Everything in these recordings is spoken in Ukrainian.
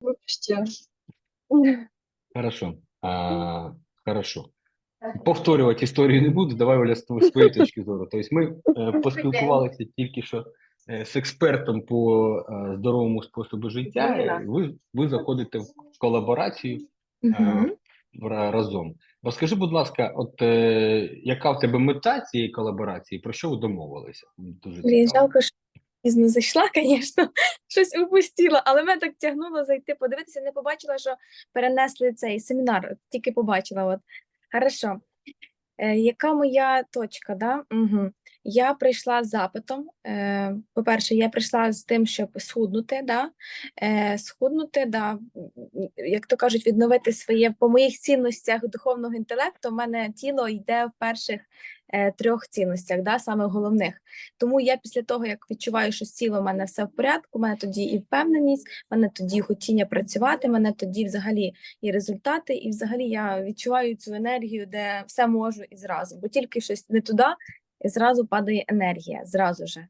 Вообще. Хорошо. А, хорошо. Повторювати історію не буду. Давай Оля з твоєї точки зору. Тобто, ми е, поспілкувалися тільки що е, з експертом по е, здоровому способу життя. І Ви, ви заходите в колаборацію е, Мгм. ра- разом. Розкажи, будь ласка, от е, яка в тебе мета цієї колаборації? Про що ви домовилися? Дуже Блін, цікаво. жалко, що пізно зайшла, звісно, щось упустила, але мене так тягнуло зайти, подивитися, не побачила, що перенесли цей семінар, тільки побачила. От. Хорошо. Е, яка моя точка? Да? Угу. Я прийшла з запитом. Е, по-перше, я прийшла з тим, щоб схуднути, да? е, схуднути, да, як то кажуть, відновити своє по моїх цінностях духовного інтелекту. У мене тіло йде в перших е, трьох цінностях, да, саме головних. Тому я після того, як відчуваю, що з тілом у мене все в порядку, у мене тоді і впевненість, у мене тоді хотіння працювати, у мене тоді взагалі і результати, і взагалі я відчуваю цю енергію, де все можу і зразу, бо тільки щось не туди, і зразу падає енергія, зразу же.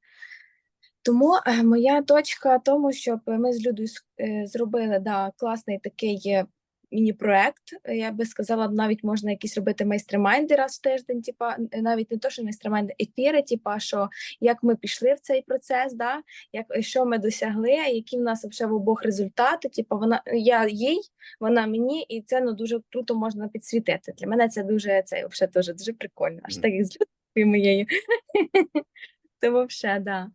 Тому е, моя точка в тому, щоб ми з Людою е, зробили да, класний такий е, міні-проект. Я би сказала, навіть можна якісь робити майстер-майнди раз в тиждень, типа навіть не то, що майстер-майнди, ефіри, типа, що як ми пішли в цей процес, да, як, що ми досягли, які в нас взагалі в обох результати. Типа, вона я їй, вона мені, і це ну, дуже круто можна підсвітити. Для мене це дуже це взагалі дуже, дуже прикольно. Аж так як з Людою моєю. Це взагалі, да.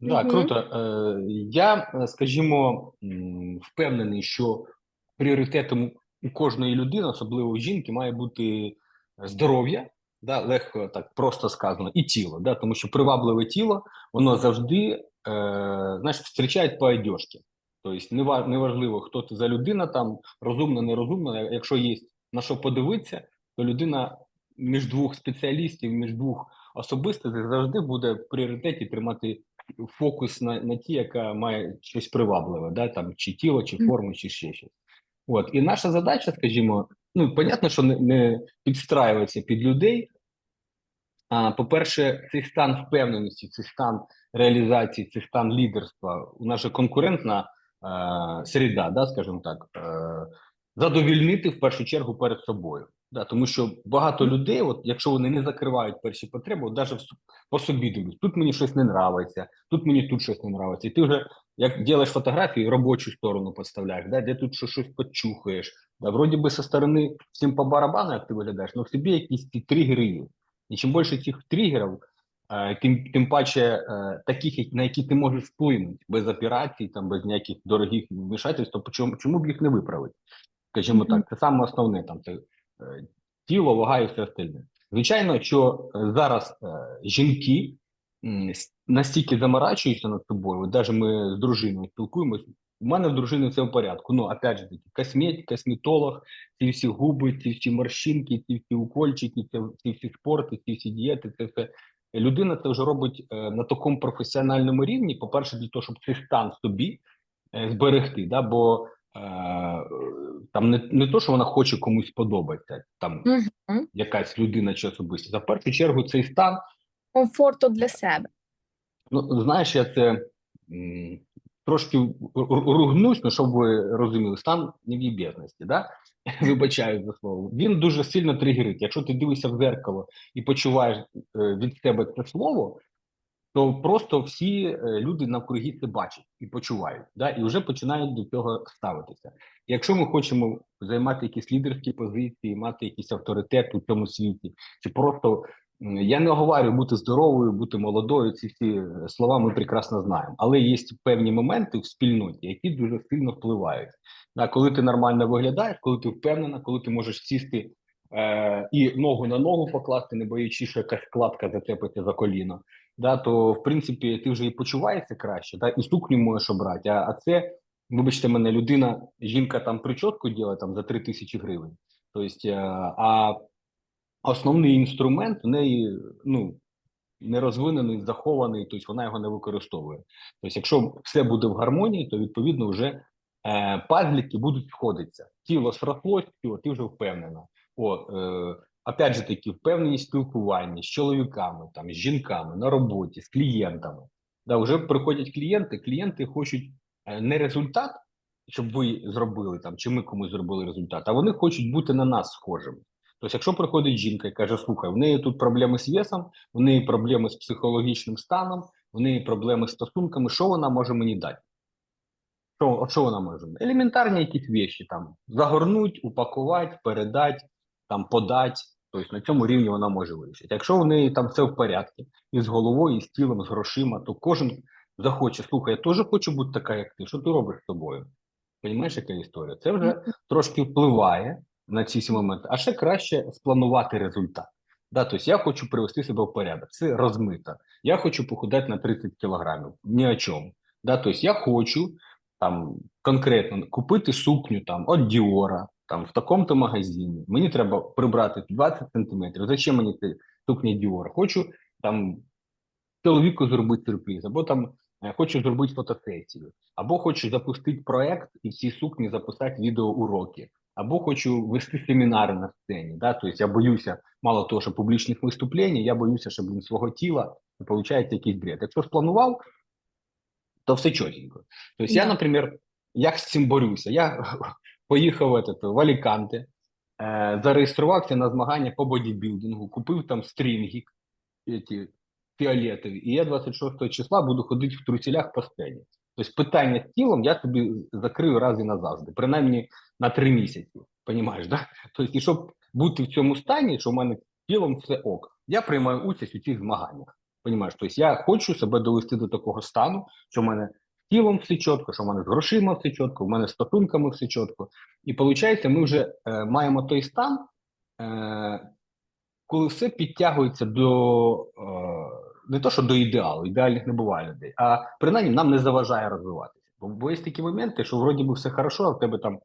Да, круто. Е, Я, е, скажімо, впевнений, що пріоритетом у кожної людини, особливо у жінки, має бути здоров'я, да, легко так просто сказано, і тіло, да, тому що привабливе тіло, воно завжди е, знаєш, зустрічають по одежці. Тобто нева- неважливо, хто ти за людина, там розумна, нерозумна, якщо є на що подивитися, то людина між двох спеціалістів, між двох особистостей завжди буде в пріоритеті тримати фокус на, на ті, яка має щось привабливе, да, там, чи тіло, чи форму, чи ще щось. От. І наша задача, скажімо, ну, понятно, що не, не підстраюватися під людей. А, по-перше, цей стан впевненості, цей стан реалізації, цей стан лідерства, у нас же конкурентна е, середа, да, скажімо так, е, задовільнити в першу чергу перед собою. Да, тому що багато людей, от якщо вони не закривають перші потреби, от навіть по собі дивлюсь, тут мені щось не нравиться, тут мені тут щось не нравиться. І ти вже як робиш фотографії, робочу сторону підставляєш, да, де тут щось почухаєш. Да, вроді би со сторони всім по барабану, як ти виглядаєш, але в тобі якісь ці тригери є. І чим більше цих тригерів, е, тим, тим паче е, таких, на які ти можеш вплинути без операцій, там, без ніяких дорогих вмішательств, то чому, чому б їх не виправити? Скажімо так, це саме основне там це тіло, вага і все остальне. Звичайно, що е, зараз е, жінки настільки заморачуються над собою, навіть ми з дружиною спілкуємось. У мене в дружини все в порядку. Ну, опять же таки, косметик, косметолог, ці всі губи, ці всі морщинки, ці всі укольчики, ці, всі спорти, ці всі дієти, це все. Людина це вже робить е, на такому професіональному рівні. По-перше, для того, щоб цей стан собі е, зберегти, да, бо е, там не, не то, що вона хоче комусь подобатися, там Мгм. якась людина чи особистість, а в першу чергу цей стан Комфорту для себе. Ну, знаєш, я це м, трошки ру- ру- ругнусь, ну, щоб ви розуміли, стан нев'єбєзності, да? Вибачаю за слово. Він дуже сильно тригерить. Якщо ти дивишся в зеркало і почуваєш е, від себе це слово, то просто всі е, люди навкруги це бачать і почувають, да? і вже починають до цього ставитися. Якщо ми хочемо займати якісь лідерські позиції, мати якийсь авторитет у цьому світі, чи просто Я не говорю бути здоровою, бути молодою. Ці всі е, слова ми прекрасно знаємо. Але є певні моменти в спільноті, які дуже сильно впливають. Да, коли ти нормально виглядаєш, коли ти впевнена, коли ти можеш сісти е, і ногу на ногу покласти, не боючись, що якась складка зацепиться за коліно. Да, то в принципі ти вже і почуваєшся краще, да, і сукню можеш обрати. А, а це, вибачте мене, людина, жінка там прическу діла там за 3 тисячі гривень. Тобто, е, а основний інструмент в неї ну не розвинений, захований, тобто вона його не використовує. Тобто, якщо все буде в гармонії, то відповідно вже е, пазліки будуть сходитися. Тіло срослось, ти вже впевнена. О, е, опять же таки, впевненість спілкування з чоловіками, там, з жінками на роботі, з клієнтами. Да, вже приходять клієнти, клієнти хочуть е, не результат, щоб ви зробили там, чи ми комусь зробили результат, а вони хочуть бути на нас схожими. Тобто, якщо приходить жінка і каже: слухай, в неї тут проблеми з весом, в неї проблеми з психологічним станом, в неї проблеми з стосунками, що вона може мені дати? Що, от що вона може? Елементарні якісь вещі там загорнуть, упакувати, передати, там подати. Тобто на цьому рівні вона може вирішити. Якщо в неї там все в порядку, і з головою, і з тілом, з грошима, то кожен захоче, слухай, я теж хочу бути така, як ти. Що ти робиш з тобою? Понімаєш, яка історія? Це вже трошки впливає на ці всі моменти, а ще краще спланувати результат. Да, тобто я хочу привести себе в порядок. Це розмито. Я хочу похудати на 30 кілограмів. Ні о чому. Да, тобто я хочу там конкретно купити сукню там от Діора, там в такому-то магазині. Мені треба прибрати 20 сантиметрів. Зачем мені ця сукня Діора? Хочу там чоловіку зробити сюрприз, або там е, хочу зробити фотосесію, або хочу запустити проект і в цій сукні записати відеоуроки, або хочу вести семінари на сцені. Да? Тобто я боюся, мало того, що публічних виступлень, я боюся, що блін, свого тіла виходить якийсь бред. Якщо спланував, то все чотенько. Тобто я, наприклад, як з цим борюся? Я поїхав этот, в Аліканте, е, зареєструвався на змагання по бодібілдингу, купив там стрінги ці, фіолетові, і я 26 числа буду ходити в труселях по сцені. Тобто питання з тілом я собі закрию раз і назавжди, принаймні на три місяці. Понімаєш, да? Тобто, і щоб бути в цьому стані, що в мене тілом все ок, я приймаю участь у цих змаганнях. Понімаєш, тобто я хочу себе довести до такого стану, що в мене тілом все чітко, що в мене з грошима все чітко, в мене з стосунками все чітко. І виходить, ми вже е, маємо той стан, е, коли все підтягується до е, не то, що до ідеалу, ідеальних не буває людей, а принаймні нам не заважає розвиватися. Бо, бо є такі моменти, що вроді би все хорошо, а в тебе там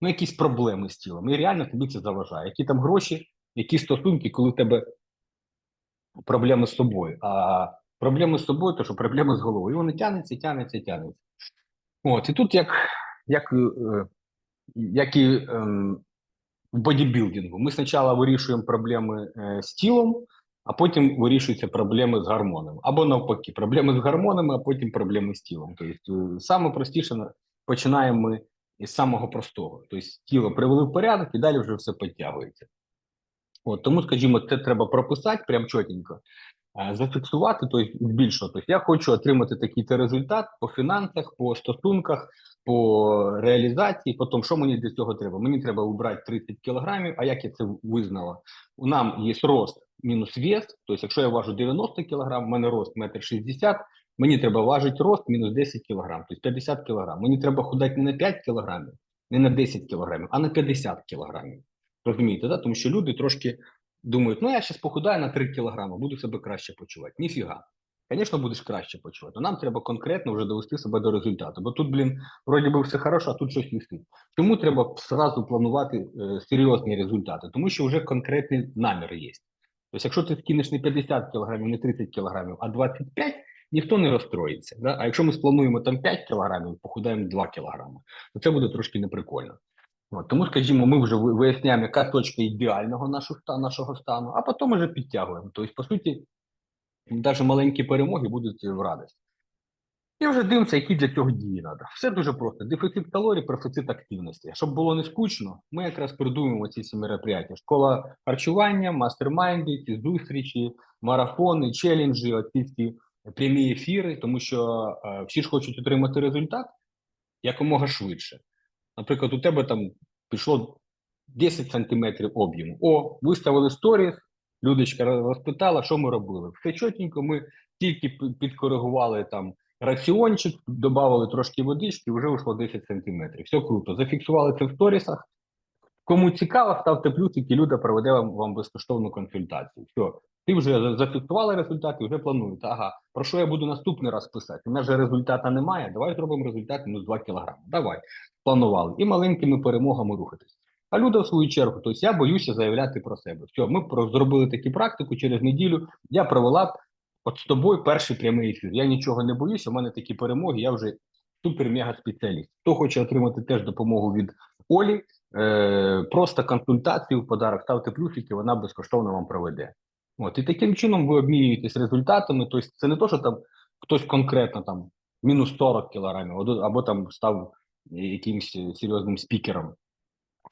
ну, якісь проблеми з тілом, і реально тобі це заважає. Які там гроші, які стосунки, коли в тебе проблеми з собою. А проблеми з собою, то що проблеми з головою. І воно тягнеться, тягнеться, тягнеться. От, і тут як, як, е, як і ем, в бодібілдингу. Ми спочатку вирішуємо проблеми е, з тілом, а потім вирішуються проблеми з гормонами. Або навпаки, проблеми з гормонами, а потім проблеми з тілом. Тобто, е, саме простіше починаємо ми із самого простого. Тобто, тіло привели в порядок і далі вже все підтягується. От, тому, скажімо, це треба прописати прям чотенько, зафіксувати, тобто збільшувати. Тобто, я хочу отримати такий-то результат по фінансах, по стосунках, по реалізації, по тому, що мені для цього треба. Мені треба убрати 30 кілограмів, а як я це визнала? У нам є рост мінус вес, тобто, якщо я важу 90 кілограм, у мене рост 1,60 м, мені треба важити рост мінус 10 кілограм, тобто 50 кілограм. Мені треба худати не на 5 кілограмів, не на 10 кілограмів, а на 50 кілограмів. Розумієте, да? тому що люди трошки думають, ну я зараз похудаю на 3 кілограми, буду себе краще почувати. Ніфіга. Звісно, будеш краще почувати. Нам треба конкретно вже довести себе до результату. Бо тут, блін, вроді би все хорошо, а тут щось висить. Чому треба зразу планувати е, серйозні результати? Тому що вже конкретний намір є. Тобто, якщо ти скинеш не 50 кілограмів, не 30 кілограмів, а 25, ніхто не розстроїться. Да? А якщо ми сплануємо там 5 кілограмів, похудаємо 2 кілограми, то це буде трошки неприкольно. От, тому, скажімо, ми вже виясняємо, яка точка ідеального нашого, нашого стану, а потім вже підтягуємо. Тобто, по суті, навіть маленькі перемоги будуть в радість. І вже дивимося, які для цього дії треба. Все дуже просто. Дефіцит калорій, профіцит активності. Щоб було не скучно, ми якраз придумуємо ці всі мероприятия. Школа харчування, мастер-майнди, ці зустрічі, марафони, челенджі, оці всі прямі ефіри, тому що е, всі ж хочуть отримати результат якомога швидше. Наприклад, у тебе там пішло 10 сантиметрів об'єму. О, виставили сторіс, людочка розпитала, що ми робили. Все чотенько, ми тільки підкоригували там раціончик, додали трошки водички, вже вийшло 10 сантиметрів. Все круто. Зафіксували це в сторісах. Кому цікаво, ставте плюсики, Люда проведе вам, вам безкоштовну консультацію. Все, ти вже зафіксували результати, вже плануєте. Ага, про що я буду наступний раз писати? У нас же результата немає. Давай зробимо результат мінус 2 кілограми. Давай, планували. І маленькими перемогами рухатись. А Люда, в свою чергу, тобто я боюся заявляти про себе. Все, ми зробили таку практику через неділю. Я провела от з тобою перший прямий ефір. Я нічого не боюся. У мене такі перемоги. Я вже супер-мега спеціаліст. Хто хоче отримати теж допомогу від Олі, е, просто консультацію в подарок, ставте плюсики, вона безкоштовно вам проведе. От і таким чином ви обмінюєтесь результатами. Тобто, це не то, що там хтось конкретно там мінус 40 кілограмів, або там став якимось е, серйозним спікером.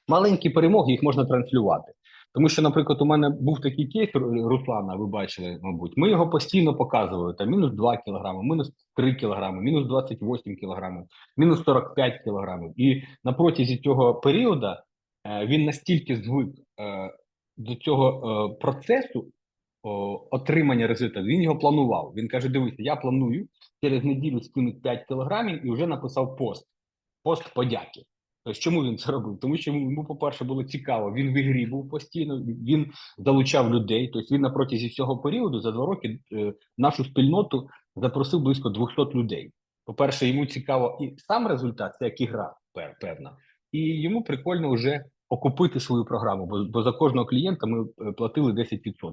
Маленькі перемоги їх можна транслювати. Тому що, наприклад, у мене був такий кейс Руслана, ви бачили, мабуть, ми його постійно показували: там мінус 2 кілограми, мінус 3 кілограми, мінус 28 кілограмів, мінус 45 кілограмів. І на протязі цього періоду е, він настільки звик е, до цього процесу отримання результату. Він його планував. Він каже: Дивися, я планую через неділю скинути 5 кілограмів і вже написав пост. Пост подяки. Тобто, чому він це робив? Тому що йому, по-перше, було цікаво. Він в ігрі був постійно, він залучав людей. Тобто він на протязі цього періоду за два роки е, нашу спільноту запросив близько 200 людей. По-перше, йому цікаво і сам результат, це як ігра певна, і йому прикольно вже окупити свою програму, бо, бо за кожного клієнта ми е, платили 10%.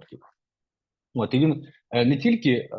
От і він е, не тільки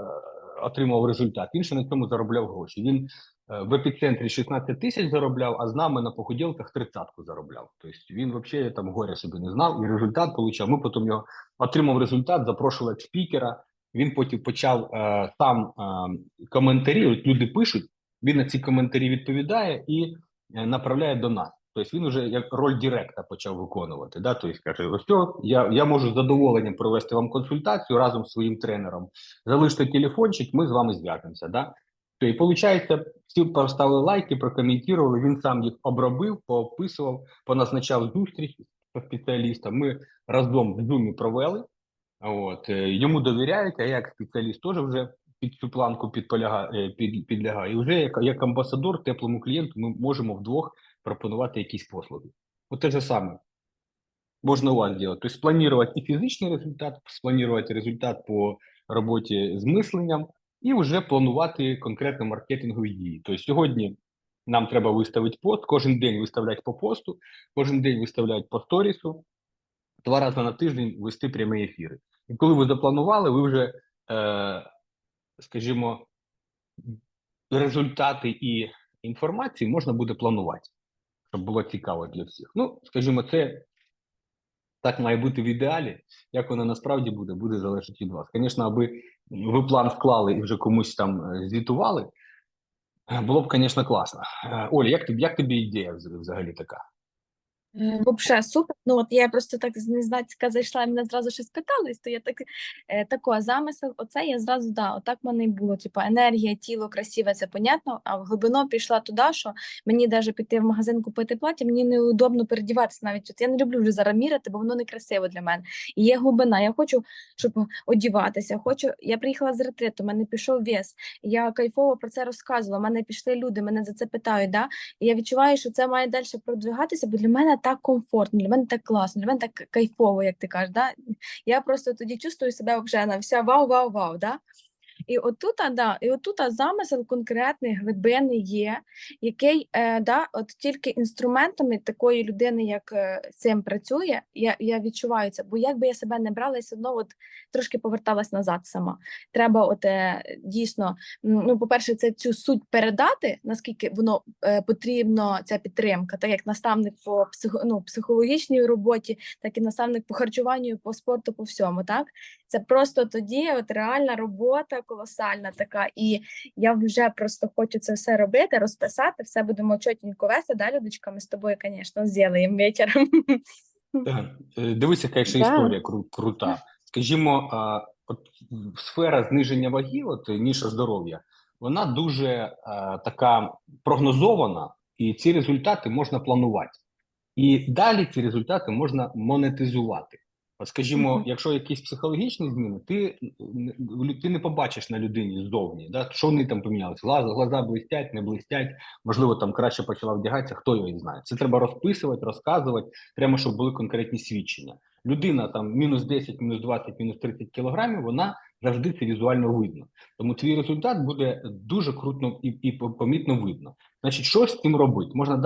отримав результат, він ще на цьому заробляв гроші. Він в епіцентрі 16 тисяч заробляв, а з нами на похуділках тридцятку заробляв. Тобто він взагалі там горя собі не знав і результат получав. Ми потім його отримав результат, запрошували як спікера. Він потім почав е, там е, коментарі. От люди пишуть, він на ці коментарі відповідає і е, направляє до нас. Тобто він вже як роль директа почав виконувати. Да? Тобто каже: ось цього, я, я можу з задоволенням провести вам консультацію разом з своїм тренером. Залиште телефончик, ми з вами зв'яжемося. Да? То і виходить, всі поставили лайки, прокоментували. Він сам їх обробив, поописував, поназначав зустріч з спеціалістом. Ми разом в зумі провели. От е, йому довіряють, а я як спеціаліст теж вже під цю планку підполягаю, під, підлягаю. І вже як, як амбасадор теплому клієнту ми можемо вдвох пропонувати якісь послуги. От те же саме можна у вас делать. Тобто спланувати і фізичний результат, спланувати результат по роботі з мисленням, і вже планувати конкретно маркетингові дії. Тобто сьогодні нам треба виставити пост, кожен день виставляти по посту, кожен день виставляти по сторісу, два рази на тиждень вести прямі ефіри. І коли ви запланували, ви вже, е, скажімо, результати і інформації можна буде планувати, щоб було цікаво для всіх. Ну, скажімо, це так має бути в ідеалі. Як вона насправді буде, буде залежати від вас. Звісно, аби ви план вклали і вже комусь там е, звітували, е, було б, звісно, класно. Е, Оля, як тобі, як тобі ідея взагалі- взагалі така? Вообще супер. Ну от я просто так зненацька зайшла, мене зразу щось питались, то я так е, тако, замисел, оце я зразу да, отак в мене і було. Типу енергія, тіло красиве, це понятно. А в глибину пішла туди, що мені навіть піти в магазин купити плаття, мені неудобно передіватися навіть. От я не люблю вже зараз міряти, бо воно не красиво для мене. І є глибина. Я хочу, щоб одіватися. Хочу. Я приїхала з ретриту, мене пішов вес. Я кайфово про це розказувала. Мене пішли люди, мене за це питають. Да? І я відчуваю, що це має далі продвигатися, бо для мене так комфортно, для мене так класно, для мене так кайфово, як ти кажеш. Да? Я просто тоді чувствую себе вже на вся вау, вау, вау. Да? І отут, да, і отут замисел конкретний, глибинний є, який е, да, от тільки інструментами такої людини, як е, цим працює, я, я відчуваю це. Бо як би я себе не брала, я все одно от трошки поверталась назад сама. Треба, от е, дійсно, ну, по-перше, це цю суть передати, наскільки воно е, потрібно, ця підтримка, так як наставник по психо, ну, психологічній роботі, так і наставник по харчуванню, по спорту, по всьому. Так? Це просто тоді от реальна робота колосальна така. І я вже просто хочу це все робити, розписати, все будемо чотенько вести, да, Людочка, ми з тобою, звісно, зробимо вечором. Так, е, Дивися, яка ще історія крута. Скажімо, от сфера зниження ваги, от е, ніша здоров'я, вона дуже така прогнозована, і ці результати можна планувати. І далі ці результати можна монетизувати. Скажімо, якщо якісь психологічні зміни, ти, не- ти не побачиш на людині ззовні, да, що вони там помінялися. Глаза, глаза блистять, не блистять, можливо, там краще почала вдягатися, хто його знає. Це треба розписувати, розказувати, прямо щоб були конкретні свідчення. Людина там мінус 10, мінус 20, мінус 30 кілограмів, вона завжди це візуально видно. Тому твій результат буде дуже круто і, і помітно видно. Значить, що з цим робити? Можна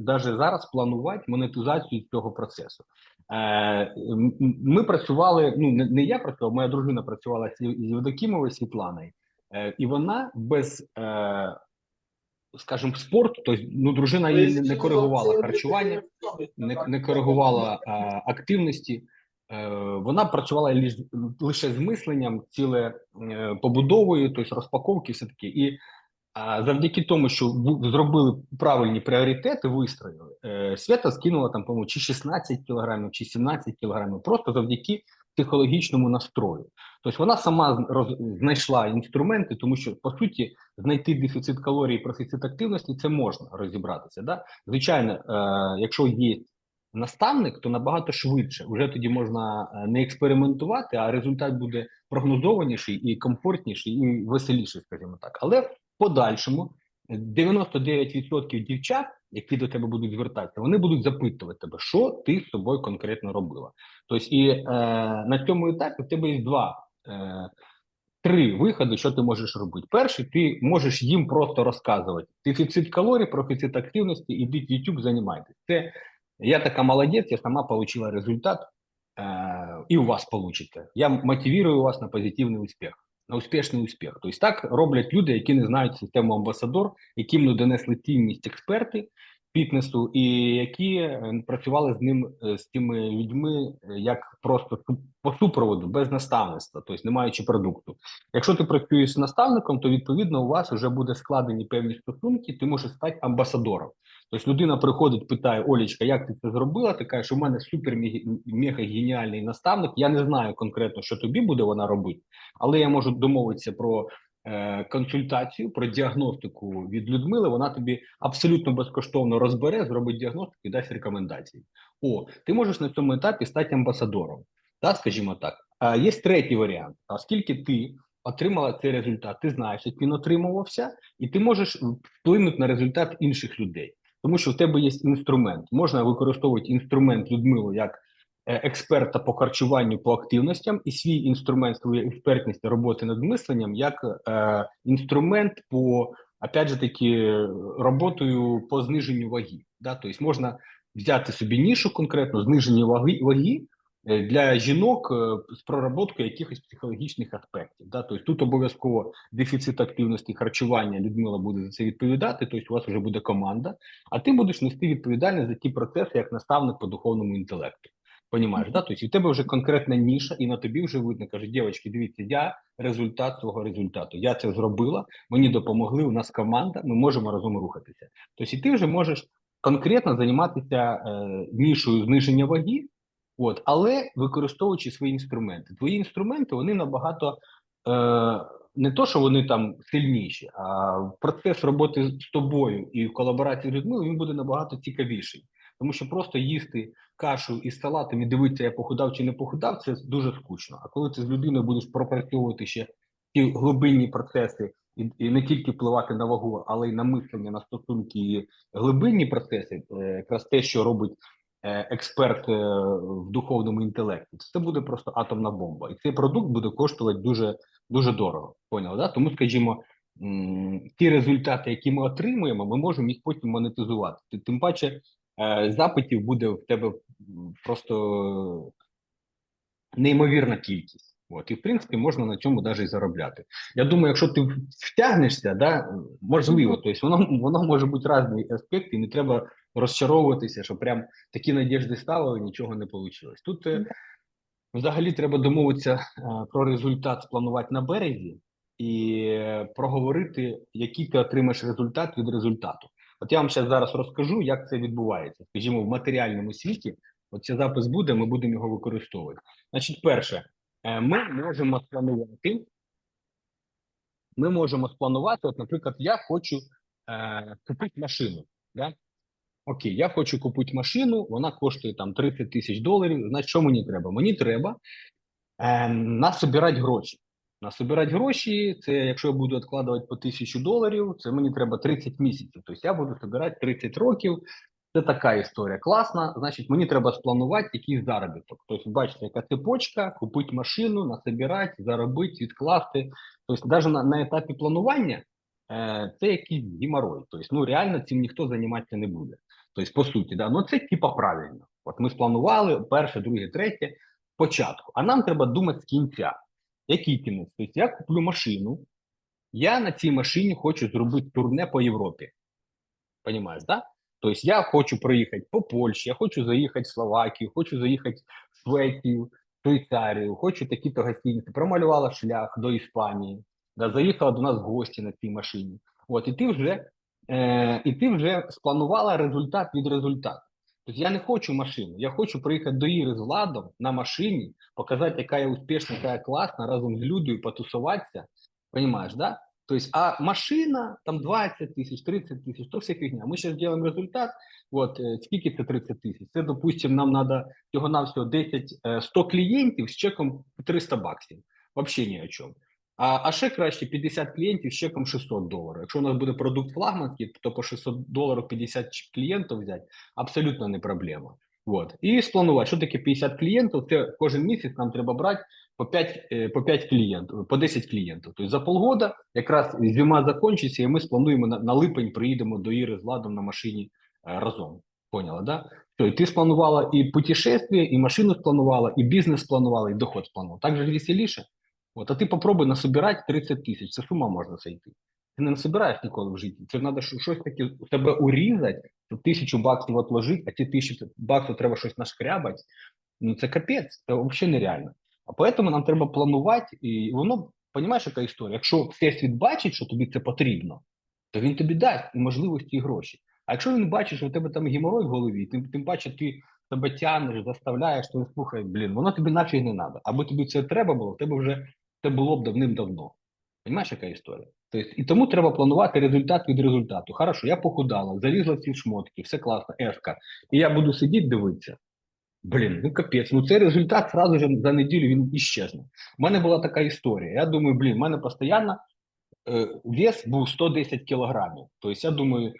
даже зараз планувати монетизацію цього процесу. Е, ми працювали, ну не, я працював, моя дружина працювала з Євдокімовою Світланою, е, і вона без, е, скажімо, спорту, тобто, ну, дружина її не, коригувала харчування, не, не коригувала активності. Вона працювала лиш, лише з мисленням, ціле побудовою, тобто розпаковки, все таке. І А завдяки тому, що зробили правильні пріоритети, вистроїли, е, Свята скинула там, по-моєму, чи 16 кілограмів, чи 17 кілограмів, просто завдяки психологічному настрою. Тобто вона сама роз, знайшла інструменти, тому що по суті знайти дефіцит калорій, профіцит активності це можна розібратися. Да? Звичайно, е, якщо є наставник, то набагато швидше. Вже тоді можна е, не експериментувати, а результат буде прогнозованіший і комфортніший, і веселіший, скажімо так. Але подальшому 99% дівчат, які до тебе будуть звертатися, вони будуть запитувати тебе, що ти з собою конкретно робила. Тобто, і е, на цьому етапі в тебе є два. Е, Три виходи, що ти можеш робити. Перший, ти можеш їм просто розказувати дефіцит калорій, профіцит активності, ідіть в YouTube, займайтесь. Це я така молодець, я сама отримала результат, е, і у вас получите. Я мотивую вас на позитивний успіх, на успішний успіх. Тобто так роблять люди, які не знають систему амбасадор, яким не донесли цінність експерти фітнесу, і які е, працювали з ним е, з тими людьми е, як просто по супроводу, без наставництва, тобто не маючи продукту. Якщо ти працюєш з наставником, то відповідно у вас вже буде складені певні стосунки, ти можеш стати амбасадором. Тобто людина приходить, питає Олічка, як ти це зробила? Ти кажеш, у мене супер мега- геніальний наставник. Я не знаю конкретно, що тобі буде вона робити, але я можу домовитися про консультацію, про діагностику від Людмили. Вона тобі абсолютно безкоштовно розбере, зробить діагностику і дасть рекомендації. О, ти можеш на цьому етапі стати амбасадором, так, скажімо так. А є третій варіант. Оскільки ти отримала цей результат, ти знаєш, як він отримувався, і ти можеш вплинути на результат інших людей. Тому що в тебе є інструмент. Можна використовувати інструмент Людмилу як е, експерта по харчуванню по активностям, і свій інструмент, свою експертність роботи над мисленням як е, інструмент по опять же таки роботою по зниженню ваги. Да? Тобто можна взяти собі нішу конкретно зниження ваги, ваги е, для жінок е, з проработкою якихось психологічних аспектів. Да? Тобто тут обов'язково дефіцит активності харчування. Людмила буде за це відповідати. Тобто у вас вже буде команда, а ти будеш нести відповідальність за ті процеси як наставник по духовному інтелекту. Понімаєш, да? Тобто, і в тебе вже конкретна ніша, і на тобі вже видно, каже, дівчатки, дивіться, я результат свого результату. Я це зробила, мені допомогли. У нас команда, ми можемо разом рухатися. Тобто, і ти вже можеш конкретно займатися е, нішою зниження ваги, от, але використовуючи свої інструменти. Твої інструменти вони набагато е, не то, що вони там сильніші, а процес роботи з тобою і в колаборації з Людмилою він буде набагато цікавіший. Тому що просто їсти кашу із салатом і дивитися, я похудав чи не похудав, це дуже скучно. А коли ти з людиною будеш пропрацьовувати ще ті глибинні процеси, і, і не тільки впливати на вагу, але й на мислення, на стосунки і глибинні процеси, е, якраз те, що робить е, експерт е, в духовному інтелекті, це буде просто атомна бомба. І цей продукт буде коштувати дуже дуже дорого. Поняли, да? Тому, скажімо, ті результати, які ми отримуємо, ми можемо їх потім монетизувати. Тим паче, запитів буде в тебе просто неймовірна кількість. От, і в принципі можна на цьому навіть і заробляти. Я думаю, якщо ти втягнешся, да, можливо, тобто воно, воно може бути різні аспекти, і не треба розчаровуватися, що прям такі надіжди ставили, нічого не вийшло. Тут е, взагалі треба домовитися е, про результат, спланувати на березі і е, проговорити, який ти отримаєш результат від результату. От я вам зараз зараз розкажу, як це відбувається. Скажімо, в матеріальному світі. Цей запис буде, ми будемо його використовувати. Значить, перше, е, ми можемо спланувати. Ми можемо спланувати. От, наприклад, я хочу е, купити машину. Да? Окей, я хочу купити машину, вона коштує там 30 тисяч доларів. Значить, що мені треба? Мені треба е, насобирати гроші. Насобирати гроші, це якщо я буду відкладувати по тисячу доларів, це мені треба 30 місяців. Тобто я буду збирати 30 років. Це така історія класна. Значить, мені треба спланувати якийсь заробіток. Тобто, бачите, яка цепочка, купити машину, насобирати, заробити, відкласти. Тобто, навіть на, на етапі планування е, це якийсь геморрой. Тобто, ну реально цим ніхто займатися не буде. Тобто, по суті, да, ну це типа правильно. От ми спланували перше, друге, третє початку. А нам треба думати з кінця. Який кінець? Тобто я куплю машину, я на цій машині хочу зробити турне по Європі. Понімаєш, да? Тобто я хочу проїхати по Польщі, я хочу заїхати в Словакію, хочу заїхати в Швецію, Швейцарію, хочу такі-то гостиниці. Промалювала шлях до Іспанії, да, заїхала до нас в гості на цій машині. От, і ти вже, е, і ти вже спланувала результат від результату. Тобто я не хочу машину, я хочу приїхати до Іри з Владом на машині, показати, яка я успішна, яка я класна, разом з Людою потусуватися. Понимаешь, да? То есть, а машина там 20 тисяч, 30 тисяч, то все фігня. Ми зараз зробимо результат. От е, скільки це 30 тисяч? Це, допустим, нам треба всього навсього 10, е, 100 клієнтів з чеком 300 баксів. Вообще ні о чому. А, а ще краще 50 клієнтів з чеком 600 доларів. Якщо у нас буде продукт флагманський, то по 600 доларів 50 клієнтів взяти абсолютно не проблема. От. І спланувати, що таке 50 клієнтів, це кожен місяць нам треба брати по 5, е, по 5 клієнтів, по 10 клієнтів. Тобто за полгода якраз зима закінчиться, і ми сплануємо на, на липень, приїдемо до Іри з Владом на машині е, разом. Поняла, да? То, і ти спланувала і путешествие, і машину спланувала, і бізнес спланувала, і доход спланувала. Так же веселіше. От, а ти попробуй насобирати 30 тисяч, це з ума можна сойти. Ти не насобираєш ніколи в житті. Це треба щось таке у тебе урізати, щоб тисячу баксів отложити, а ті тисячу баксів треба щось нашкрябати. Ну це капець, це взагалі нереально. А поэтому нам треба планувати, і воно, розумієш, яка історія? Якщо всесвіт бачить, що тобі це потрібно, то він тобі дасть можливості, і гроші. А якщо він бачить, що у тебе там геморой в голові, тим, тим паче ти себе тягнеш, заставляєш, то слухай, блін, воно тобі нафіг не треба. Аби тобі це треба було, в тебе вже це було б давним-давно. Розумієш, яка історія? Тобто, і тому треба планувати результат від результату. Хорошо, я похудала, залізла в ці шмотки, все класно, еска. І я буду сидіти дивитися. Блін, ну капець, ну цей результат сразу же за неділю він іщезне. У мене була така історія. Я думаю, блін, в мене постійно е, вес був 110 кілограмів. Тобто я думаю,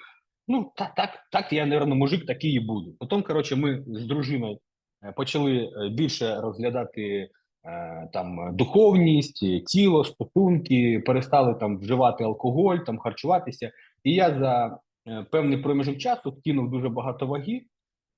ну так, так, так я, мабуть, мужик такий і буду. Потім, коротше, ми з дружиною е, почали е, більше розглядати там духовність, е, тіло, стосунки, перестали там вживати алкоголь, там харчуватися. І я за е, певний проміжок часу скинув дуже багато ваги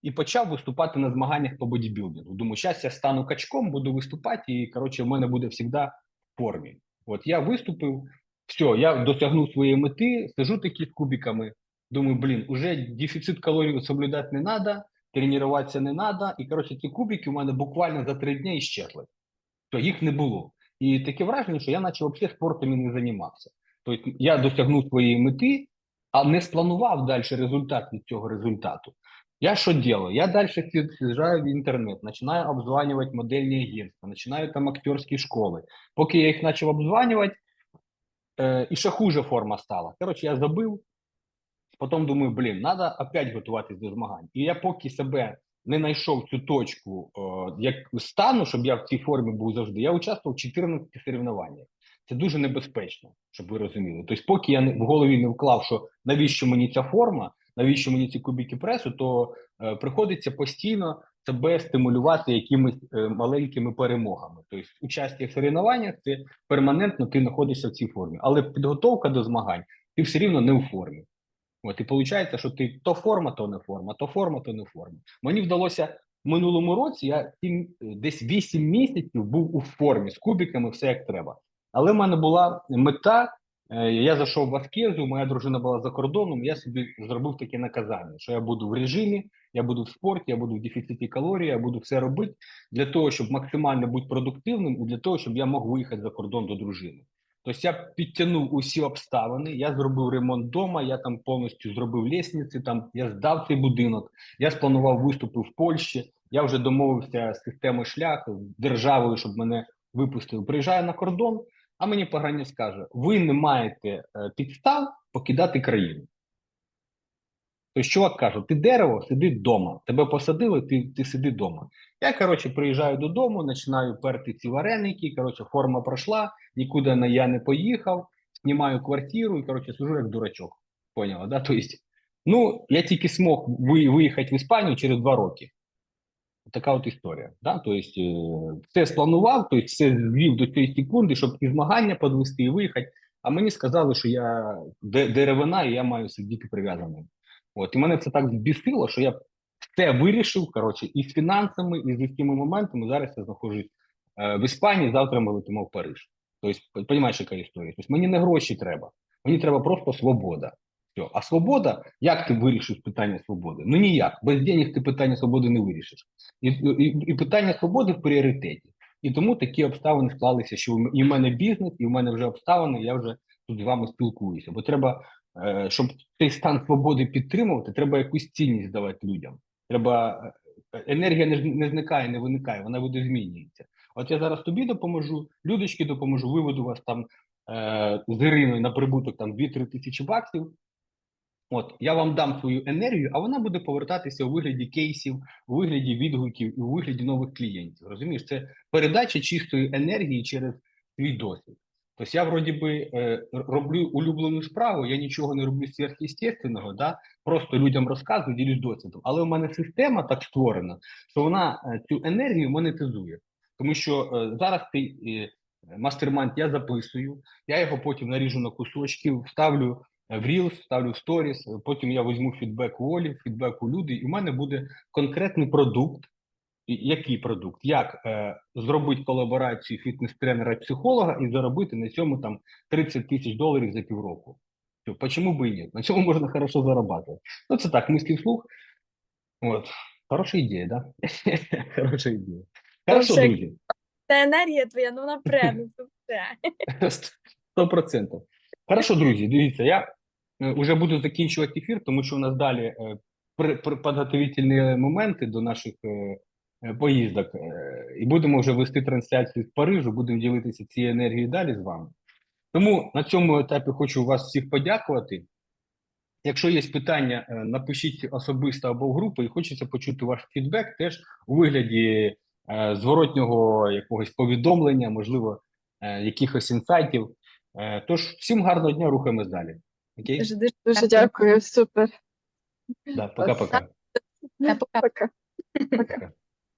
і почав виступати на змаганнях по бодібілдингу. Думаю, зараз я стану качком, буду виступати, і коротше, в мене буде завжди в формі. От я виступив, все, я досягнув своєї мети, сижу такі з кубиками. Думаю, блін, уже дефіцит калорій соблюдати не треба, тренуватися не треба. І коротше, ці кубики у мене буквально за три дні іщезли То їх не було. І таке враження, що я наче взагалі спортом і не займався. Тобто я досягнув своєї мети, а не спланував далі результат від цього результату. Я что делаю? Я дальше си- съезжаю в интернет, начинаю обзванивать модельные агентства, начинаю там актерские школы. Поки я їх почав обзванювати, е, і ще хуже форма стала. Коротше, я забив, потім думаю, блін, треба опять готуватись до змагань. І я поки себе не знайшов цю точку, е, як стану, щоб я в цій формі був завжди, я участвував в 14 соревнованнях. Це дуже небезпечно, щоб ви розуміли. Тобто, поки я в голові не вклав, що навіщо мені ця форма, навіщо мені ці кубики пресу, то е, приходиться постійно себе стимулювати якимись е, маленькими перемогами. Тобто, участь в соревнованнях це перманентно ти знаходишся в цій формі, але підготовка до змагань ти все рівно не у формі. От і виходить, що ти то форма, то не форма, то форма, то не форма. Мені вдалося в минулому році. Я десь 8 місяців був у формі з кубиками, все як треба. Але в мене була мета. е, Я зайшов в аскезу, моя дружина була за кордоном. Я собі зробив таке наказання, що я буду в режимі, я буду в спорті, я буду в дефіциті калорій, я буду все робити для того, щоб максимально бути продуктивним, і для того, щоб я мог виїхати за кордон до дружини. Тобто я підтягнув усі обставини, я зробив ремонт вдома, я там повністю зробив лісниці, там я здав цей будинок, я спланував виступи в Польщі, я вже домовився з системою шляху, державою, щоб мене випустили. Приїжджаю на кордон, а мені пограні скаже: ви не маєте е, підстав покидати країну. Тобто, чувак каже: ти дерево, сиди вдома. Тебе посадили, ти, ти сиди вдома. Я, коротше, приїжджаю додому, починаю перти ці вареники. Коротше, форма пройшла, нікуди я не поїхав, знімаю квартиру і коротше, сижу як дурачок. Поняла, да? Тобто, ну, я тільки змог виїхати в Іспанію через два роки. Така от історія. Да? Тобто, е, все спланував, тобто все звів до цієї секунди, щоб і змагання підвести і виїхати. А мені сказали, що я деревина, і я маю сидіти прив'язаним. От, і мене це так збісило, що я все вирішив, коротше, і з фінансами, і з усіма моментами. Зараз я знаходжусь е, в Іспанії, завтра ми летимо в Париж. Тобто, розумієш, яка історія? Тобто, мені не гроші треба, мені треба просто свобода. Все. А свобода, як ти вирішиш питання свободи? Ну ніяк. Без денег ти питання свободи не вирішиш. І, і, і питання свободи в пріоритеті. І тому такі обставини склалися, що і в мене бізнес, і в мене вже обставини, я вже тут з вами спілкуюся. Бо треба щоб цей стан свободи підтримувати, треба якусь цінність давати людям. Треба е, енергія не, не зникає, не виникає, вона буде змінюється. От я зараз тобі допоможу, людочки допоможу, виведу вас там е, з Іриною на прибуток там 2-3 тисячі баксів. От я вам дам свою енергію, а вона буде повертатися у вигляді кейсів, у вигляді відгуків і у вигляді нових клієнтів. Розумієш, це передача чистої енергії через свій досвід. Тобто я вроді би е, роблю улюблену справу, я нічого не роблю сверхъестественного, да? просто людям розказую, ділюсь досвідом. Але у мене система так створена, що вона е, цю енергію монетизує. Тому що е, зараз цей е, мастермайнд я записую, я його потім наріжу на кусочки, вставлю в Reels, ставлю в сторіс, потім я візьму фідбек у Олі, фідбек у люди, і в мене буде конкретний продукт. Який продукт? Як е, зробити колаборацію фітнес-тренера і психолога і заробити на цьому там 30 тисяч доларів за півроку? Почему би і ні? На цьому можна хорошо заробляти. Ну, це так, мислі вслух. От. Хороша ідея, да? Хороша ідея. Хорошо, друзі. Та енергія твоя, ну вона прямо. Сто процентів. Хорошо, друзі, дивіться, я вже буду закінчувати ефір, тому що у нас далі е, підготовительні моменти до наших е, е, поїздок. е, І будемо вже вести трансляцію з Парижу, будемо ділитися цією енергією далі з вами. Тому на цьому етапі хочу вас всіх подякувати. Якщо є питання, е, напишіть особисто або в групу, і хочеться почути ваш фідбек теж у вигляді е, зворотнього якогось повідомлення, можливо, е, якихось інсайтів. Е, Тож всім гарного дня, рухаємось далі. Окей? Дуже дуже Дуже дякую, супер. Да, пока-пока. Та пока. Пока. Пока.